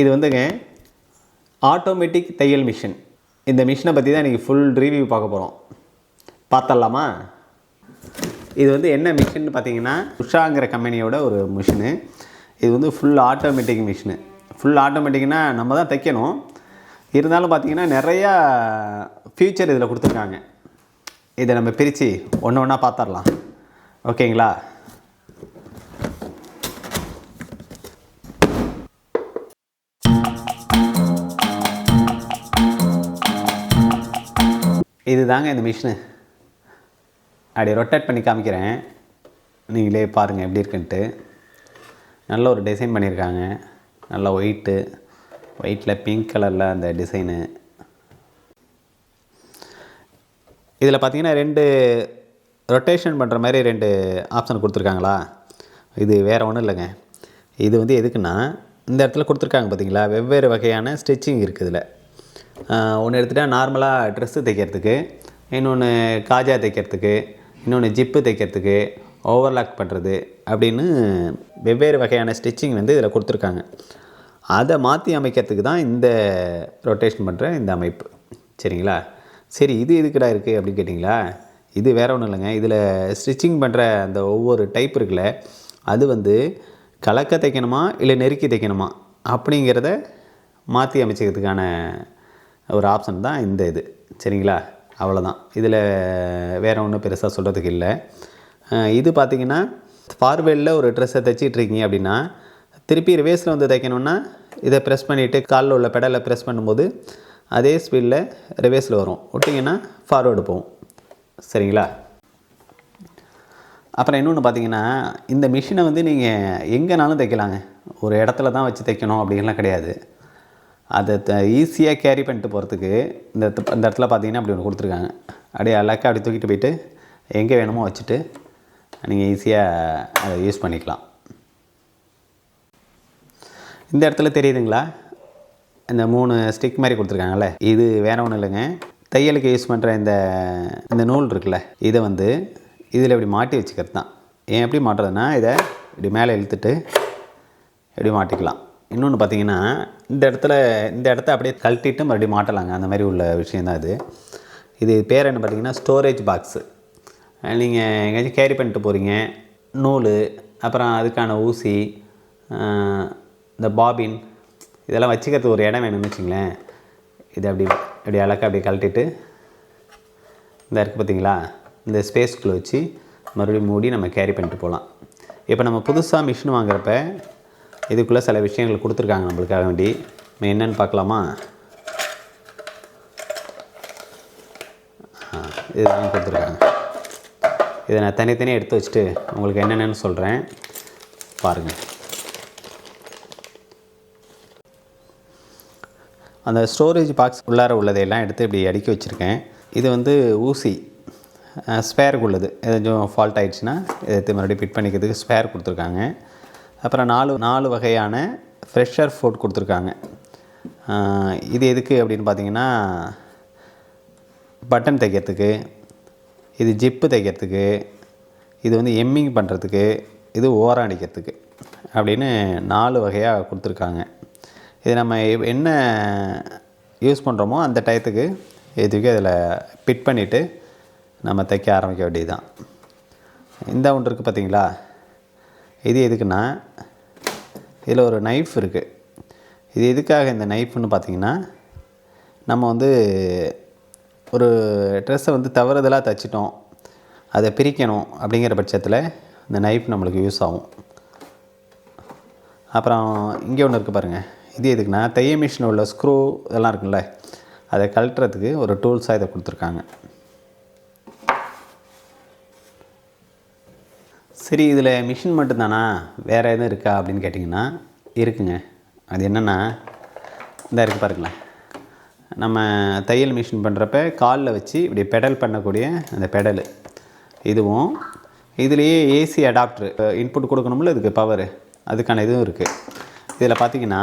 இது வந்துங்க ஆட்டோமேட்டிக் தையல் மிஷின் இந்த மிஷினை பற்றி தான் இன்றைக்கி ஃபுல் ரிவ்யூ பார்க்க போகிறோம் பார்த்தரலாமா இது வந்து என்ன மிஷின் பார்த்தீங்கன்னா உஷாங்கிற கம்பெனியோட ஒரு மிஷினு இது வந்து ஃபுல் ஆட்டோமேட்டிக் மிஷினு ஃபுல் ஆட்டோமேட்டிக்னால் நம்ம தான் தைக்கணும். இருந்தாலும் பார்த்தீங்கன்னா நிறையா ஃபியூச்சர் இதில் கொடுத்துருக்காங்க. இதை நம்ம பிரித்து ஒன்று ஒன்றா பார்த்துடலாம். ஓகேங்களா? இது தாங்க இந்த மிஷினு. அப்படி ரொட்டேட் பண்ணி காமிக்கிறேன். நீங்களே பாருங்கள் எப்படி இருக்குன்ட்டு. நல்ல ஒரு டிசைன் பண்ணியிருக்காங்க. நல்ல ஒயிட்டு ஒயிட்டில் பிங்க் கலரில் அந்த டிசைனு இதில் பார்த்தீங்கன்னா ரெண்டு ரொட்டேஷன் பண்ணுற மாதிரி ரெண்டு ஆப்ஷன் கொடுத்துருக்காங்களா? இது வேறு ஒன்றும் இல்லைங்க. இது வந்து எதுக்குன்னா இந்த இடத்துல கொடுத்துருக்காங்க பார்த்தீங்களா வெவ்வேறு வகையான ஸ்டிச்சிங் இருக்குது இதில். ஒன்று எடுத்துகிட்டா நார்மலாக ட்ரெஸ்ஸு தைக்கிறதுக்கு இன்னொன்று காஜா தைக்கிறதுக்கு இன்னொன்று ஜிப்பு தைக்கிறதுக்கு ஓவர்லாக் பண்ணுறது அப்படின்னு வெவ்வேறு வகையான ஸ்டிச்சிங் வந்து இதில் கொடுத்துருக்காங்க. அதை மாற்றி அமைக்கிறதுக்கு தான் இந்த ரொட்டேஷன் பண்ணுற இந்த அமைப்பு. சரிங்களா? சரி இது எதுக்கடா இருக்குது அப்படின்னு கேட்டிங்களா? இது வேற ஒன்றும் இல்லைங்க. இதில் ஸ்டிச்சிங் பண்ணுற அந்த ஒவ்வொரு டைப் இருக்குல்ல அது வந்து கலக்க தைக்கணுமா இல்லை நெருக்கி தைக்கணுமா அப்படிங்கிறத மாற்றி அமைச்சிக்கிறதுக்கான ஒரு ஆப்ஷன் தான் இந்த இது. சரிங்களா? அவ்வளோதான் இதில் வேறு ஒன்றும் பெருசாக சொல்கிறதுக்கு இல்லை. இது பார்த்திங்கன்னா ஃபார்வேலில் ஒரு ட்ரெஸ்ஸை தைச்சிட்டு இருக்கீங்க அப்படின்னா திருப்பி ரிவேஸில் வந்து தைக்கணுன்னா இதை ப்ரெஸ் பண்ணிவிட்டு காலில் உள்ள பெடலை ப்ரெஸ் பண்ணும்போது அதே ஸ்பீடில் ரிவேஸில் வரும். விட்டிங்கன்னா ஃபார்வேர்டு போகும். சரிங்களா? அப்புறம் இன்னொன்று பார்த்தீங்கன்னா இந்த மிஷினை வந்து நீங்கள் எங்கேனாலும் தைக்கலாங்க. ஒரு இடத்துல தான் வச்சு தைக்கணும் அப்படின்லாம் கிடையாது. அதை ஈஸியாக கேரி பண்ணிட்டு போகிறதுக்கு இந்த இடத்து- இந்த இடத்துல பார்த்தீங்கன்னா அப்படி ஒன்று கொடுத்துருக்காங்க. அப்படியே அழகாக அப்படி தூக்கிட்டு போயிட்டு எங்கே வேணுமோ வச்சுட்டு நீங்கள் ஈஸியாக அதை யூஸ் பண்ணிக்கலாம். இந்த இடத்துல தெரியுதுங்களா? இந்த மூணு ஸ்டிக் மாதிரி கொடுத்துருக்காங்கல்ல? இது வேற ஒன்றும் இல்லைங்க. தையலுக்கு யூஸ் பண்ணுற இந்த இந்த நூல் இருக்குல்ல இதை வந்து இதில் இப்படி மாட்டி வச்சுக்கிறது தான் ஏன் எப்படி மாட்டுறதுன்னா இதை இப்படி மேலே இழுத்துட்டு இப்படி மாட்டிக்கலாம். இன்னொன்று பார்த்தீங்கன்னா இந்த இடத்துல இந்த இடத்த அப்படியே கழட்டிட்டு மறுபடியும் மாட்டலாங்க. அந்த மாதிரி உள்ள விஷயந்தான் இது. இது பேர் என்ன பார்த்தீங்கன்னா ஸ்டோரேஜ் பாக்ஸு நீங்கள் எங்கேயாச்சும் கேரி பண்ணிட்டு போகிறீங்க நூல் அப்புறம் அதுக்கான ஊசி இந்த பாபின் இதெல்லாம் வச்சுக்கிறதுக்கு ஒரு இடம் வேணும்னு வச்சுங்களேன். இது அப்படி அப்படி அழகாக அப்படியே கழட்டிட்டு இந்த இருக்குது பார்த்தீங்களா இந்த ஸ்பேஸ்க்குள்ளே வச்சு மறுபடியும் மூடி நம்ம கேரி பண்ணிட்டு போகலாம். இப்போ நம்ம புதுசாக மிஷின் வாங்குறப்ப இதுக்குள்ளே சில விஷயங்கள் கொடுத்துருக்காங்க நம்மளுக்காக வேண்டி. என்னென்னு பார்க்கலாமா? இதுதான் கொடுத்துருக்காங்க. இதை நான் தனித்தனியாக எடுத்து வச்சுட்டு உங்களுக்கு என்னென்னு சொல்கிறேன் பாருங்கள் அந்த ஸ்டோரேஜ் பாக்ஸ் உள்ளார உள்ளதையெல்லாம் எடுத்து இப்படி அடுக்கி வச்சுருக்கேன். இது வந்து ஊசி ஸ்பேருக்கு உள்ளது. ஏதாச்சும் ஃபால்ட் ஆகிடுச்சுன்னா இதை எடுத்து மறுபடியும் ஃபிட் பண்ணிக்கிறதுக்கு ஸ்பேர் கொடுத்துருக்காங்க. அப்புறம் நாலு நாலு வகையான ஃப்ரெஷர் ஃபுட் கொடுத்துருக்காங்க. இது எதுக்கு அப்படின்னு பார்த்தீங்கன்னா பட்டன் தைக்கிறதுக்கு இது ஜிப்பு தைக்கிறதுக்கு இது வந்து எம்மிங் பண்ணுறதுக்கு இது ஓரம் அடிக்கிறதுக்கு அப்படின்னு நாலு வகையாக கொடுத்துருக்காங்க. இது நம்ம என்ன யூஸ் பண்ணுறோமோ அந்த டயத்துக்கு இதுக்கு அதில் ஃபிட் பண்ணிவிட்டு நம்ம தைக்க ஆரம்பிக்க வேண்டியது தான் இந்த ஒன்று இருக்குது பார்த்தீங்களா? இது எதுக்குன்னா இதில் ஒரு நைஃப் இருக்குது இது எதுக்காக இந்த நைஃப்னு பார்த்தீங்கன்னா நம்ம வந்து ஒரு ட்ரெஸ்ஸை வந்து தவறுதலாக தைச்சிட்டோம் அதை பிரிக்கணும் அப்படிங்கிற பட்சத்தில் இந்த நைஃப் நம்மளுக்கு யூஸ் ஆகும். அப்புறம் இங்கே ஒன்று இருக்குது பாருங்கள் இது எதுக்குன்னா தைய மிஷினில் உள்ள ஸ்க்ரூ இதெல்லாம் இருக்குல்ல அதை கழட்டுறதுக்கு ஒரு டூல்ஸாக இதை கொடுத்துருக்காங்க. சரி இதில் மிஷின் மட்டும்தானா? வேறு எதுவும் இருக்கா அப்படின்னு கேட்டிங்கன்னா இருக்குங்க. அது என்னென்னா இந்த இருக்குது பாருங்களேன். நம்ம தையல் மிஷின் பண்ணுறப்ப காலில் வச்சு இப்படி பெடல் பண்ணக்கூடிய அந்த பெடலு இதுவும் இதுலேயே ஏசி அடாப்டர் இன்புட் கொடுக்கணும்ல இதுக்கு பவர் அதுக்கான இதுவும் இருக்குது இதில் பார்த்தீங்கன்னா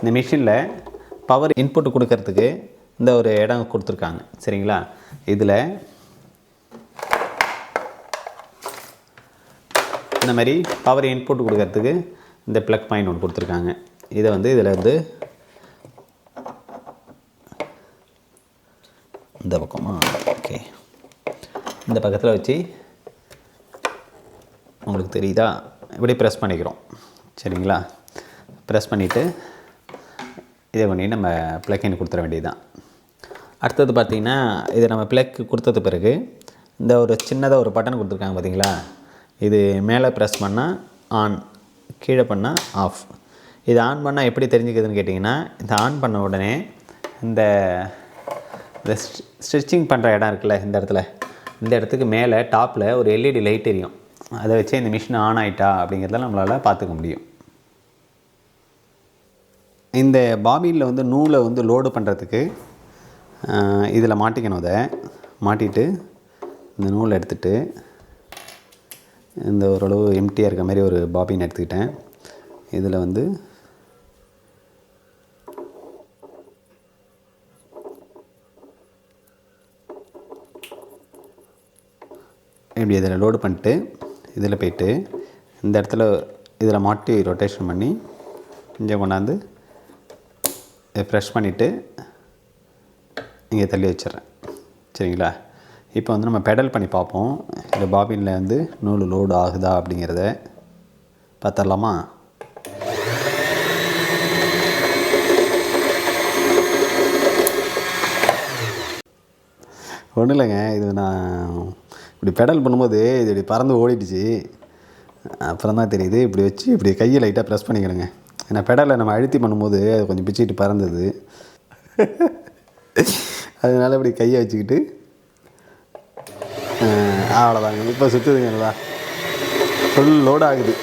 இந்த மிஷினில் பவர் இன்புட் கொடுக்கறதுக்கு இந்த ஒரு இடம் கொடுத்துருக்காங்க. சரிங்களா? இதில் இந்த மாதிரி பவர் இன்புட் கொடுக்கறதுக்கு இந்த ப்ளக் பாயிண்ட் ஒன்று கொடுத்துருக்காங்க. இதை வந்து இதில் வந்து இந்த பக்கமா? ஓகே இந்த பக்கத்தில் வச்சு உங்களுக்கு தெரியுதா? இப்படி ப்ரெஸ் பண்ணிக்கிறோம். சரிங்களா? ப்ரெஸ் பண்ணிவிட்டு இதை பண்ணி நம்ம ப்ளக்கின் கொடுத்துட வேண்டியதுதான். அடுத்தது பார்த்திங்கன்னா இது நம்ம ப்ளக் கொடுத்தது பிறகு இந்த ஒரு சின்னதாக ஒரு பட்டன் கொடுத்துருக்காங்க பார்த்தீங்களா? இது மேலே ப்ரெஸ் பண்ணால் ஆன் கீழே பண்ணால் ஆஃப் இது ஆன் பண்ணால் எப்படி தெரிஞ்சுக்குதுன்னு கேட்டிங்கன்னா இந்த ஆன் பண்ண உடனே இந்த இந்த ஸ்டிச்சிங் பண்ணுற இடம் இருக்குல்ல இந்த இடத்துல. இந்த இடத்துக்கு மேலே டாப்பில் ஒரு எல்இடி லைட் எரியும். அதை வச்சு இந்த மிஷின் ஆன் ஆகிட்டா அப்படிங்கிறத நம்மளால் பார்த்துக்க முடியும். இந்த பாபினில் வந்து நூலை வந்து லோடு பண்ணுறதுக்கு இதில் மாட்டிக்கணும் அதை. மாட்டிட்டு இந்த நூலை எடுத்துகிட்டு இந்த ஓரளவு எம்டியாக இருக்க மாதிரி ஒரு பாபின் எடுத்துக்கிட்டேன். இதில் வந்து இப்படி இதில் லோடு பண்ணிட்டு இதில் போயிட்டு இந்த இடத்துல இதில் மாட்டி ரொட்டேஷன் பண்ணி இங்கே கொண்டாந்து ஃப்ரெஷ் பண்ணிவிட்டு இங்கே தள்ளி வச்சிடுறேன். சரிங்களா? இப்போ வந்து நம்ம பெடல் பண்ணி பார்ப்போம். இந்த பாபினில் வந்து நூல் லோடு ஆகுதா அப்படிங்கிறத பார்த்துடலாமா? ஒன்றும் இல்லைங்க. இது நான் இப்படி பெடல் பண்ணும்போது இது இப்படி பறந்து ஓடிடுச்சு. அப்புறம் தான் தெரியுது. இப்படி வச்சு இப்படி கையை லைட்டாக ப்ரெஸ் பண்ணிக்கிறேங்க. ஏன்னா பெடலை நம்ம அழுத்தி பண்ணும்போது அது கொஞ்சம் பிச்சுக்கிட்டு பறந்தது. அதனால இப்படி கையை வச்சுக்கிட்டு அவ்வளோதாங்க இப்போ சுற்றுதுங்களா ஃபுல் லோட் ஆகுது.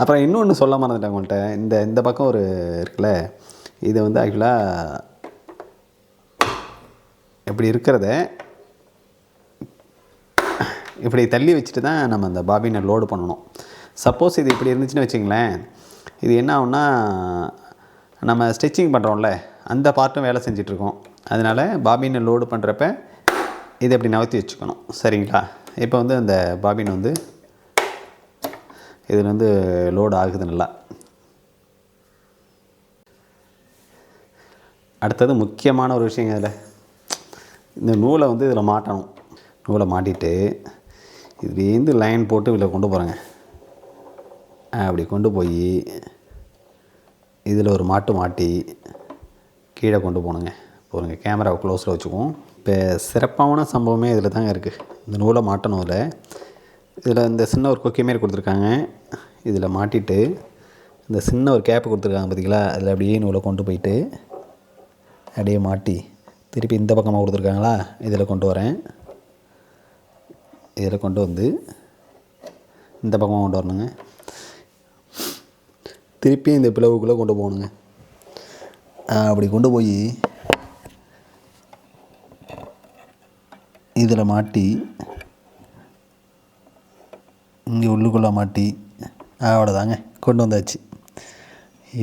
அப்புறம் இன்னொன்று சொல்ல மறந்துட்டேன் உங்கள்கிட்ட. இந்த இந்த பக்கம் ஒரு இருக்குல்ல இது வந்து ஆக்சுவலாக இப்படி இருக்கிறத இப்படி தள்ளி வச்சுட்டு தான் நம்ம அந்த பாபினை லோடு பண்ணணும். சப்போஸ் இது இப்படி இருந்துச்சுன்னு வச்சுங்களேன் இது என்ன ஆகும்னா நம்ம ஸ்டிச்சிங் பண்ணுறோம்ல அந்த பார்ட்டும் வேலை செஞ்சிட்ருக்கோம் அதனால் பாபினை லோடு பண்ணுறப்ப இதை இப்படி நகர்த்தி வச்சுக்கணும். சரிங்களா? இப்போ வந்து அந்த பாபின் வந்து இதில் வந்து லோடு ஆகுது நல்லா. அடுத்தது முக்கியமான ஒரு விஷயங்க இதில். இந்த நூலை வந்து இதில் மாட்டணும். நூலை மாட்டிட்டு இதுலேருந்து லைன் போட்டு இதில் கொண்டு போகிறேங்க அப்படி கொண்டு போய் இதில் ஒரு மாட்டு மாட்டி கீழே கொண்டு போகணுங்க. போருங்க கேமராவை க்ளோஸில் வச்சுக்குவோம். இப்போ சிறப்பான சம்பவமே இதில் தாங்க இருக்குது இந்த நூலை மாட்டணும் இதில். இதில் இந்த சின்ன ஒரு கொக்கி மாரி கொடுத்துருக்காங்க. இதில் மாட்டிட்டு இந்த சின்ன ஒரு கேப்பு கொடுத்துருக்காங்க பார்த்தீங்களா அதில் அப்படியே நூலை கொண்டு போயிட்டு அப்படியே மாட்டி திருப்பி இந்த பக்கமாக கொடுத்துருக்காங்களா? இதில் கொண்டு வரேன். இதில் கொண்டு வந்து இந்த பக்கமாக கொண்டு வரணுங்க. திருப்பி இந்த பிளவுக்குள்ளே கொண்டு போகணுங்க. அப்படி கொண்டு போய் இதில் மாட்டி இங்கே உள்ளுக்குள்ளே மாட்டி அவ்வளோதாங்க கொண்டு வந்தாச்சு.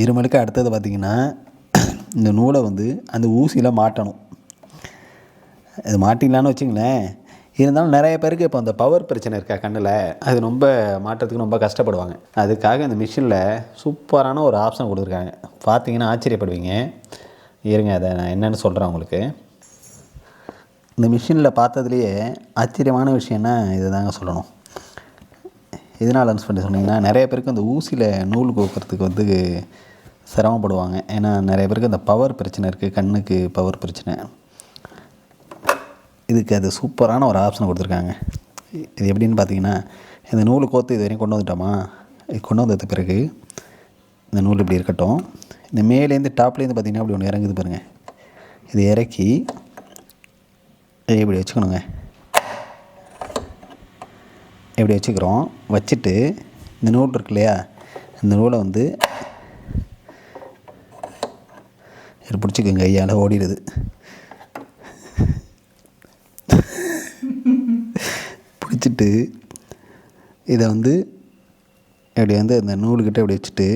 இருமலுக்கு அடுத்தது பார்த்திங்கன்னா இந்த நூலை வந்து அந்த ஊசியில் மாட்டணும். அது மாட்டிங்களான்னு வச்சுங்களேன். இருந்தாலும் நிறைய பேருக்கு இப்போ அந்த பவர் பிரச்சனை இருக்கா கண்ணில் அது ரொம்ப மாட்டுறதுக்கு ரொம்ப கஷ்டப்படுவாங்க. அதுக்காக இந்த மிஷினில் சூப்பரான ஒரு ஆப்ஷன் கொடுத்துருக்காங்க. பார்த்தீங்கன்னா ஆச்சரியப்படுவீங்க. இருங்க அதை நான் என்னென்னு சொல்கிறேன் உங்களுக்கு. இந்த மிஷினில் பார்த்ததுலேயே ஆச்சரியமான விஷயம்னா இது தாங்க சொல்லணும். எதனால் பண்ணி சொன்னிங்கன்னா நிறைய பேருக்கு அந்த ஊசியில் நூல் கோக்கிறதுக்கு வந்து சிரமப்படுவாங்க. ஏன்னா நிறைய பேருக்கு அந்த பவர் பிரச்சனை இருக்குது கண்ணுக்கு பவர் பிரச்சனை. இதுக்கு அது சூப்பரான ஒரு ஆப்ஷன் கொடுத்துருக்காங்க. இது எப்படின்னு பார்த்தீங்கன்னா இந்த நூல் கோத்து இது வரையும் கொண்டு வந்துட்டோமா? இது கொண்டு வந்ததுக்கு பிறகு இந்த நூல் இப்படி இருக்கட்டும். இந்த மேலேருந்து டாப்லேருந்து பார்த்தீங்கன்னா அப்படி ஒன்று இறங்குது பாருங்கள் இது இறக்கி இதை இப்படி வச்சுக்கணுங்க. இப்படி வச்சுக்கிறோம். வச்சுட்டு இந்த நூல் இருக்கு இல்லையா? இந்த நூலை வந்து இது பிடிச்சிக்கோங்க. கையால் ஓடிடுது. பிடிச்சிட்டு இதை வந்து இப்படி வந்து அந்த நூல்கிட்ட இப்படி வச்சுட்டு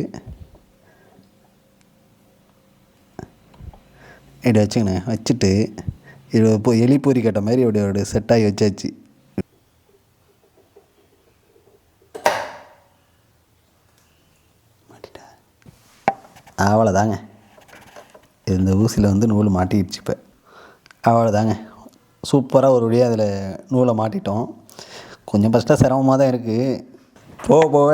இப்படி வச்சுக்கண்ணே வச்சுட்டு இது இப்போ எலிப்பூரி கட்ட மாதிரி இப்படி அப்படி செட் ஆகி வச்சாச்சு. அவ்வளோதாங்க இந்த ஊசியில் வந்து நூல் மாட்டிடுச்சு இப்போ. அவ்வளோதாங்க சூப்பராக ஒரு வழியாக அதில் நூலை மாட்டிட்டோம். கொஞ்சம் ஃபஸ்ட்டாக சிரமமாக தான் இருக்குது போக போக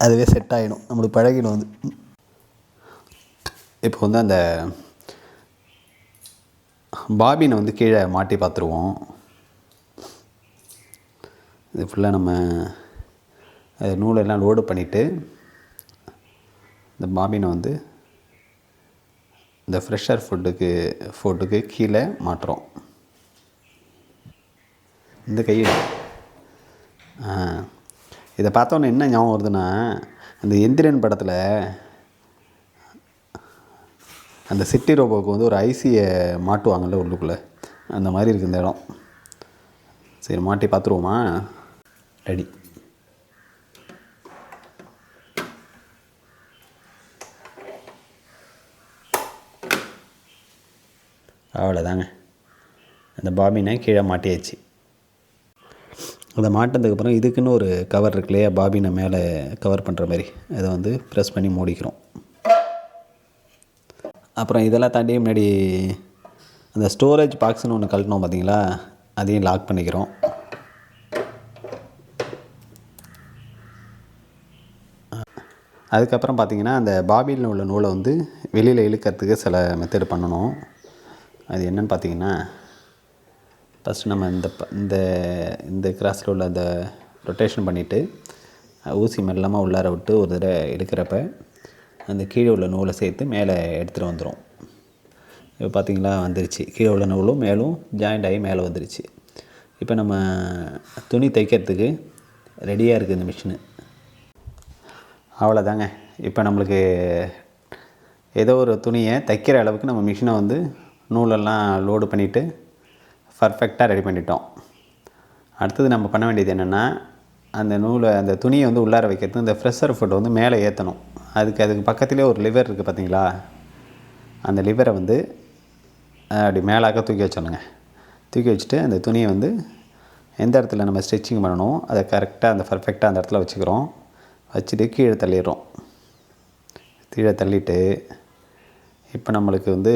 அதுவே செட் ஆகிடும் நம்மளுக்கு பழகிடும் வந்து இப்போ வந்து அந்த பாபினை வந்து கீழே மாட்டி பார்த்துருவோம். இது ஃபுல்லாக நம்ம நூலெல்லாம் லோடு பண்ணிவிட்டு இந்த பாபினை வந்து இந்த ஃப்ரெஷர் ஃபுட்டுக்கு ஃபுட்டுக்கு கீழே மாட்டுறோம். இந்த கையில் இதை பார்த்தோன்னே என்ன ஞாபகம் வருதுன்னா அந்த எந்திரன் படத்தில் அந்த சிட்டி ரோபோவுக்கு வந்து ஒரு ஐசியை மாட்டுவாங்கல்ல உள்ளுக்குள்ளே. அந்த மாதிரி இருக்குது இந்த இடம். சரி மாட்டி பார்த்துருவோமா? ரெடி அவ்வளோதாங்க அந்த பாபினை கீழே மாட்டியாச்சு. அதை மாட்டினதுக்கப்புறம் இதுக்குன்னு ஒரு கவர் இருக்கு இல்லையா பாபினை மேலே கவர் பண்ணுற மாதிரி. அதை வந்து ப்ரெஸ் பண்ணி மூடிக்கிறோம். அப்புறம் இதெல்லாம் தாண்டி முன்னாடி அந்த ஸ்டோரேஜ் பாக்ஸ்னு ஒன்று கழட்டினோம் பார்த்தீங்களா அதையும் லாக் பண்ணிக்கிறோம். அதுக்கப்புறம் பார்த்தீங்கன்னா அந்த பாபியில் உள்ள நூலை வந்து வெளியில் இழுக்கிறதுக்கு சில மெத்தடு பண்ணணும். அது என்னன்னு பார்த்தீங்கன்னா ஃபஸ்ட்டு நம்ம இந்த இந்த இந்த கிராஸில் உள்ள அந்த ரொட்டேஷன் பண்ணிவிட்டு ஊசி மெல்லமாக உள்ளார விட்டு ஒரு தடவை எடுக்கிறப்ப அந்த கீழே உள்ள நூலை சேர்த்து மேலே எடுத்துகிட்டு வந்துடும் இப்போ பார்த்திங்களா? வந்துருச்சு. கீழே உள்ள நூலும் மேலும் ஜாயிண்ட் ஆகி மேலே வந்துருச்சு. இப்போ நம்ம துணி தைக்கிறதுக்கு ரெடியாக இருக்குது இந்த மிஷினு அவ்வளோதாங்க இப்போ நம்மளுக்கு ஏதோ ஒரு துணியை தைக்கிற அளவுக்கு நம்ம மிஷினை வந்து நூலெல்லாம் லோடு பண்ணிவிட்டு பர்ஃபெக்டாக ரெடி பண்ணிட்டோம். அடுத்தது நம்ம பண்ண வேண்டியது என்னென்னா அந்த நூலை அந்த துணியை வந்து உள்ளார வைக்கிறது இந்த ஃப்ரெஷர் ஃபுட்டை வந்து மேலே ஏற்றணும் அதுக்கு அதுக்கு பக்கத்துலேயே ஒரு லிவர் இருக்குது பார்த்தீங்களா? அந்த லிவரை வந்து அப்படி மேலாக்க தூக்கி வச்சிடணுங்க. தூக்கி வச்சுட்டு அந்த துணியை வந்து எந்த இடத்துல நம்ம ஸ்டிச்சிங் பண்ணணும் அதை கரெக்டாக அந்த பர்ஃபெக்டாக அந்த இடத்துல வச்சுக்கிறோம். வச்சுட்டு கீழே தள்ளிடுறோம். கீழே தள்ளிட்டு இப்போ நம்மளுக்கு வந்து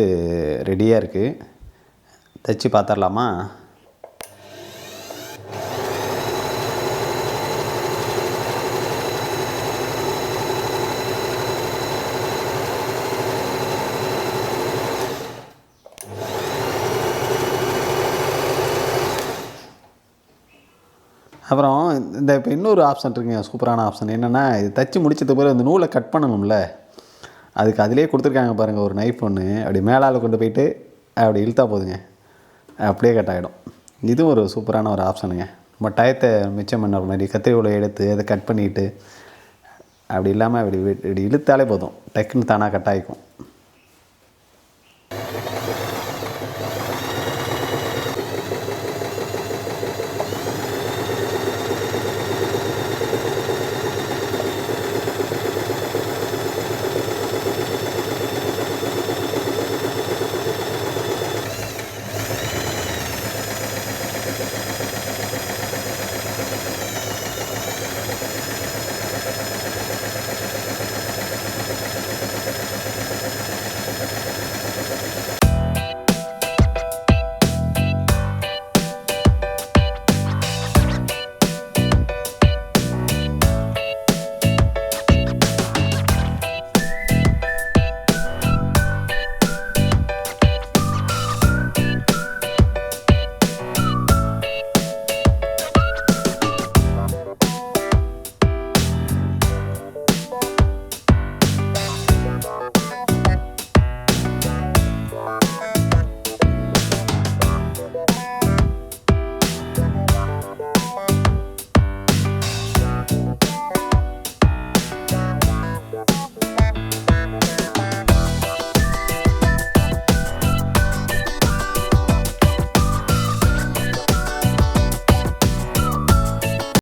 ரெடியாக இருக்குது தைச்சி பார்த்துடலாமா? அப்புறம் இந்த இப்போ இன்னொரு ஆப்ஷன் இருக்குங்க சூப்பரான ஆப்ஷன் என்னென்னா இது தச்சு முடிச்சது பிறகு இந்த நூலை கட் பண்ணணும்ல. அதுக்கு அதிலே கொடுத்துருக்காங்க பாருங்கள் ஒரு நைஃப் ஒன்று அப்படி மேலால் கொண்டு போயிட்டு அப்படி இழுத்தா போதுங்க. அப்படியே கட் ஆகிடும் இதுவும் ஒரு சூப்பரான ஒரு ஆப்ஷனுங்க நம்ம டயத்தை மிச்சம் பண்ணுற மாதிரி கத்திரிக்கோலை எடுத்து அதை கட் பண்ணிவிட்டு அப்படி இல்லாமல் அப்படி இப்படி இழுத்தாலே போதும். டக்குன்னு தானாக கட் ஆகிக்கும்